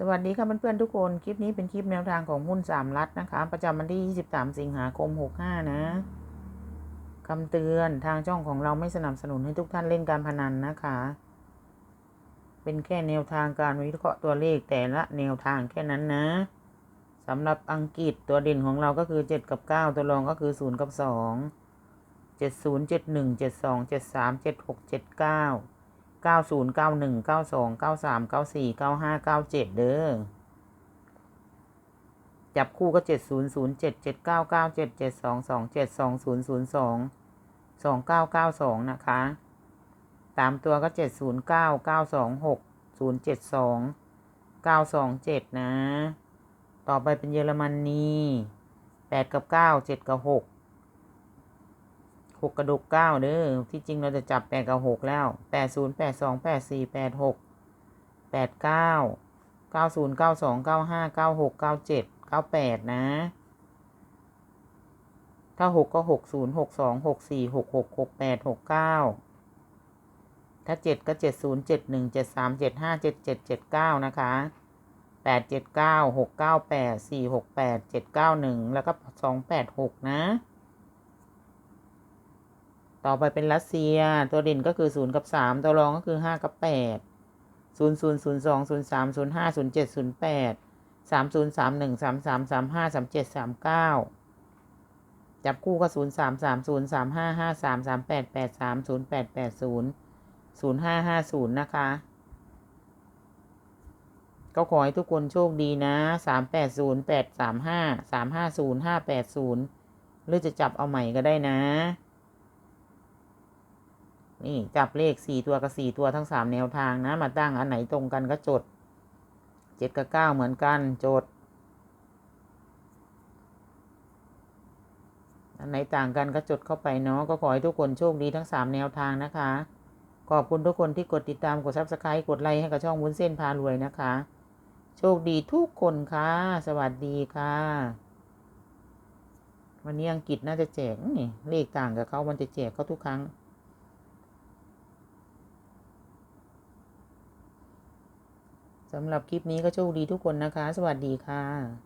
สวัสดีค่ะเพื่อนๆทุกคน คลิปนี้เป็นคลิปแนวทางของหุ้นสามรัฐนะคะ ประจำวันที่ 23 สิงหาคม 65 นะคำเตือนทางช่องของเราไม่สนับสนุนให้ทุกท่านเล่นการพนันนะคะ เป็นแค่แนวทางการวิเคราะห์ตัวเลขแต่ละแนวทางแค่นั้นนะสำหรับอังกฤษตัวเด่นของเราก็คือ 7 กับ 9 ตัวรองก็คือ 0 กับ 2 70 71 72 73 76 79 เก้าศูนย์เก้าหนึ่งเก้าสองเก้าสามเก้าสี่เก้าห้าเก้าเจ็ดเด้อจับคู่ก็เจ็ดศูนย์ศูนย์เจ็ดเจ็ดเก้าเก้าเจ็ดเจ็ดสองสองเจ็ดสองศูนย์ศูนย์สองสองเก้าเก้าสองนะคะตามตัวก็เจ็ดศูนย์เก้าเก้าสองหกศูนย์เจ็ดสองเก้าสองเจ็ดนะ ต่อไปเป็นเยอรมนนีแปดกับเก้าเจ็ดกับหก กกระดกเก้าเด้อที่จริงเราจะจับแปดกับหกแล้วแปดศูนย์แปดสองแปดสี่แปดหกแปดเก้าเก้าศูนย์เก้าสองเก้าห้าเก้าหกเก้าเจ็ดเก้าแปดนะ ถ้าหกก็หกศูนย์หกสองหกสี่หกหกหกแปดหกเก้าถ้าเจ็ดก็เจ็ดศูนย์เจ็ดหนึ่งเจ็ดสามเจ็ดห้าเจ็ดเจ็ดเจ็ดเก้านะคะแปดเจ็ดเก้าหกเก้าแปดสี่หกแปดเจ็ดเก้าหนึ่งแล้วก็สองแปดหกนะ ต่อไปเป็นรัสเซีย ตัวเด่นก็คือศูนย์กับสามตัวรองก็คือห้ากับแปดศูนย์ศูนย์ศูนย์สองศูนย์สามศูนย์ห้าศูนย์เจ็ดศูนย์แปดสามศูนย์สามหนึ่งสามสามสามห้าสามเจ็ดสามเก้าจับคู่ก็ศูนย์สามสามศูนย์สามห้าห้าสามสามแปดแปดสามศูนย์แปดแปดศูนย์ศูนย์ห้าห้าศูนย์นะคะ ก็ขอให้ทุกคนโชคดีนะสามแปดศูนย์แปดสามห้าสามห้าศูนย์ห้าแปดศูนย์หรือจะจับเอาใหม่ก็ได้นะ นี่จับเลขสี่ตัวกับสี่ตัวทั้งสามแนวทางนะ มาตั้งอันไหนตรงกันก็จดเจ็ดกับเก้าเหมือนกันจด อันไหนต่างกันก็จดเข้าไปเนาะก็ขอให้ทุกคนโชคดีทั้งสามแนวทางนะคะ ขอบคุณทุกคนที่กดติดตามกดซับสไครต์กดไลค์ให้กับช่องวุ้นเส้นพารวยนะคะ โชคดีทุกคนค่ะ สวัสดีค่ะ วันนี้อังกฤษน่าจะแจกนี่เลขต่างกับเขามันจะแจกเขาทุกครั้ง สำหรับคลิปนี้ก็โชคดีทุกคนนะคะ สวัสดีค่ะ